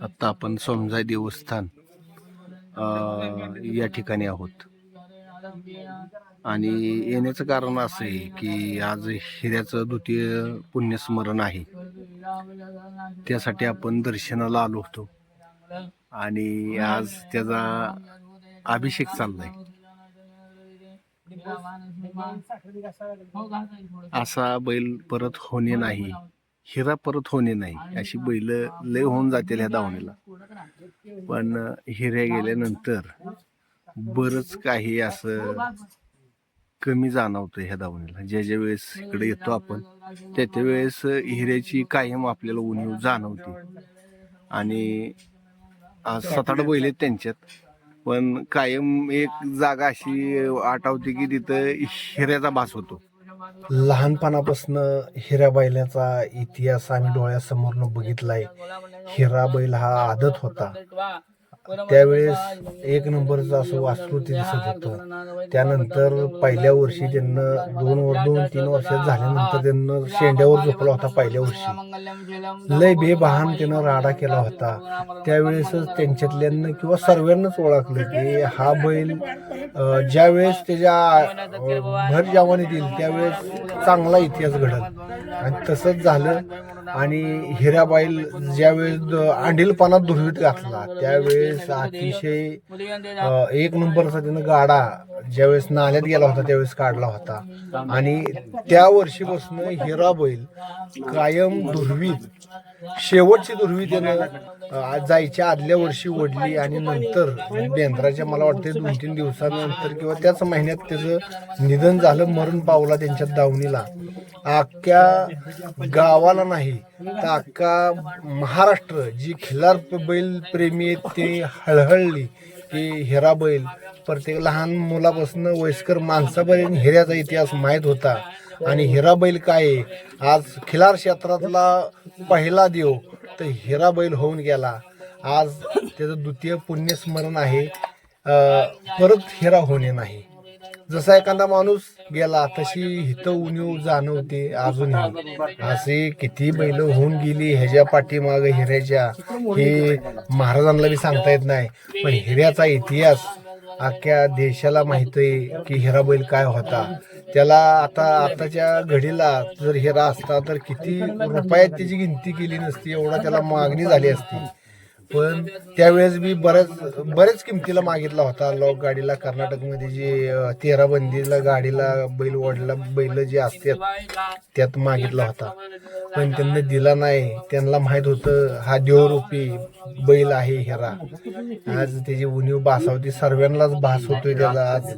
आता आपण सोमजाई देवस्थान या ठिकाणी आहोत. आणि येण्याचं कारण असं आहे की आज हिऱ्याचं द्वितीय पुण्यस्मरण आहे. त्यासाठी आपण दर्शनाला आलो होतो. आणि आज त्याचा अभिषेक चाललाय. असा बैल परत होणे नाही. हिरा परत होणे नाही. अशी बैल लय होऊन जातील ह्या दावणीला पण हिऱ्या गेल्यानंतर बरंच काही असं कमी जाणवतं ह्या दावणीला ज्या ज्या वेळेस इकडे येतो आपण त्या त्या वेळेस हिऱ्याची कायम आपल्याला उणीव जाणवते. आणि आज सात आठ बैल आहेत त्यांच्यात. पण कायम एक जागा अशी आठवते की तिथं हिऱ्याचा भास होतो. लहानपणापासून हिरा बैलाचा इतिहास आम्ही डोळ्यासमोरनं बघितलाय. हिरा बैल हा आदत होता. त्यावेळेस एक नंबरचं असं वासरू ते दिसत होतं. त्यानंतर पहिल्या वर्षी त्यांना दोन वर दोन तीन वर्षात झाल्यानंतर त्यांना शेंड्यावर झोपला होता पहिल्या वर्षी. लय बेबहान त्यानं राडा केला होता. त्यावेळेसच त्यांच्यातल्यांना किंवा सर्वांनाच ओळखलं की हा बैल ज्यावेळेस त्याच्या भर जवानीत येईल त्यावेळेस चांगला इतिहास घडल. आणि तसंच झालं. आणि हिराबाईल ज्यावेळेस द- आंडीलपणात दुर्वीत घातला त्यावेळेस अतिशय एक नंबरचा त्यानं गाडा ज्यावेळेस नाल्यात गेला होता त्यावेळेस काढला होता. आणि त्या वर्षीपासून हिरा बैल कायम दुर्वीत शेवटची दुर्वी त्यानं जायच्या आदल्या वर्षी ओढली आणि नंतर बेंद्राच्या मला वाटते दोन तीन दिवसानंतर किंवा त्याच महिन्यात त्याचं निधन झालं मरण पावला त्यांच्या दावणीला. अख्ख्या गावाला नाही तर अख्खा महाराष्ट्र जी खिलार बैल प्रेमी आहेत ते हळहळली की हिरा बैल प्रत्येक लहान मुलापासून वयस्कर माणसापर्यंत हिऱ्याचा इतिहास माहीत होता. आणि हिरा बैल काय आहे? आज खिलार क्षेत्रातला पहिला देव तर हिरा बैल होऊन गेला. आज त्याचं द्वितीय पुण्यस्मरण आहे. परत हिरा होणे नाही. जसा एखादा माणूस गेला तशी हित उणीव जाणवते अजूनही. असे किती बैल होऊन गेली ह्याच्या पाठीमाग हिऱ्याच्या हे महाराजांना बी सांगता येत नाही. पण हिऱ्याचा इतिहास अख्ख्या देशाला माहीत आहे की हिरा बैल काय होता. त्याला आता आताच्या घडीला जर हिरा असता तर किती रुपयात त्याची गिनती केली नसती एवढा त्याला मागणी झाली असती. पण त्यावेळेस मी बऱ्याच बरेच किमतीला मागितला होता. लॉक गाडीला कर्नाटकमध्ये जे तेरा बंदीला गाडीला बैल ओढला बैल जे असतात त्यात मागितला होता. पण त्यांना दिला नाही. त्यांना माहीत होतं हा देवरूपी बैल आहे हेरा आज त्याची उणीव भासावती सर्वांनाच भास होतोय त्याचा आज.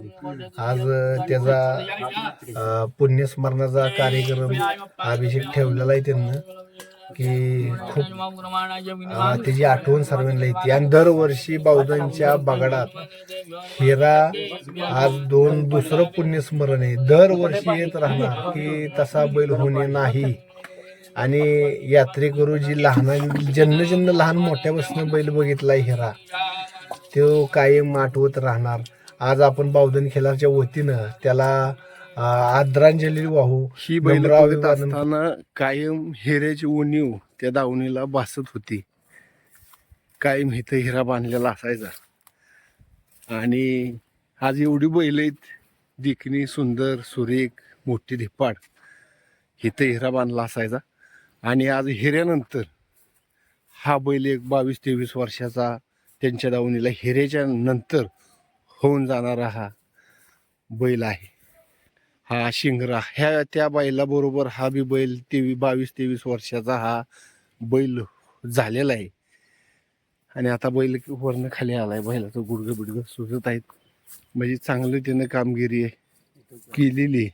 आज त्याचा पुण्यस्मरणाचा कार्यक्रम अभिषेक ठेवलेला आहे त्यांना. की खूप अं, त्याची आठवण सर्वांना येते. आणि दरवर्षी बौद्धांच्या बगडात हिरा आज दोन दुसरं पुण्यस्मरण आहे. दरवर्षी येत राहणार की तसा बैल होणे नाही. आणि यात्रेकरू जी लहान जन्म जन्म लहान मोठ्यापासून बैल बघितला हिरा तो कायम आठवत राहणार. आज आपण बावधन खेळाच्या वतीनं त्याला आदरांजली वाहू ही बैल नम्र बघत अभिवादन असताना कायम हिऱ्याची उणीव त्या दावणीला भासत होती. कायम इथं हिरा बांधलेला असायचा. आणि आज एवढी बैल आहेत दिखणी सुंदर सुरेख मोठी धिप्पाड इथं हिरा बांधला असायचा. आणि आज हिऱ्यानंतर हा बैल एक बावीस तेवीस वर्षाचा त्यांच्या दावणीला हिऱ्याच्या नंतर होऊन जाणारा हा बैल आहे. हा शिंगरा. ह्या त्या बैलाबरोबर हा बी बैल तेवीस बावीस तेवीस वर्षाचा हा बैल झालेला आहे. आणि आता बैल वरनं खाली आलाय. बैलाचं गुडगं बिडगं सुजत आहेत. म्हणजे चांगलं त्यानं कामगिरी केलेली आहे.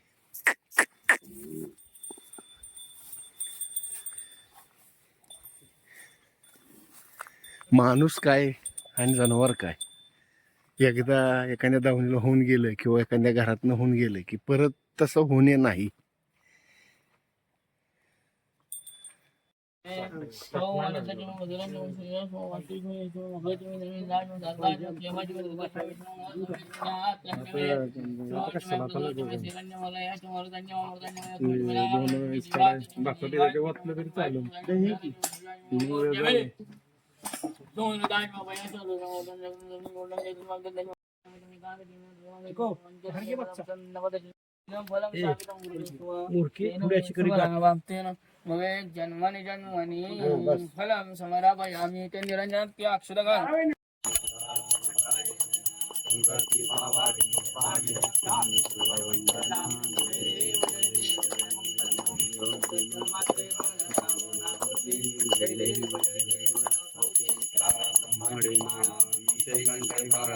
माणूस काय आणि जनावर काय? एकदा एखाद्या दावणीला होऊन गेलं किंवा एखाद्या घरातनं होऊन गेलं की परत तस होने नहीं. મૂર્ખી પૂરેશી કરી હવે જન્મવાની જન્મવાની ફલામ સમારા ભાઈ આમી તે નિરંજન તે અક્ષર ગાન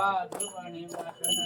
Aduh, 导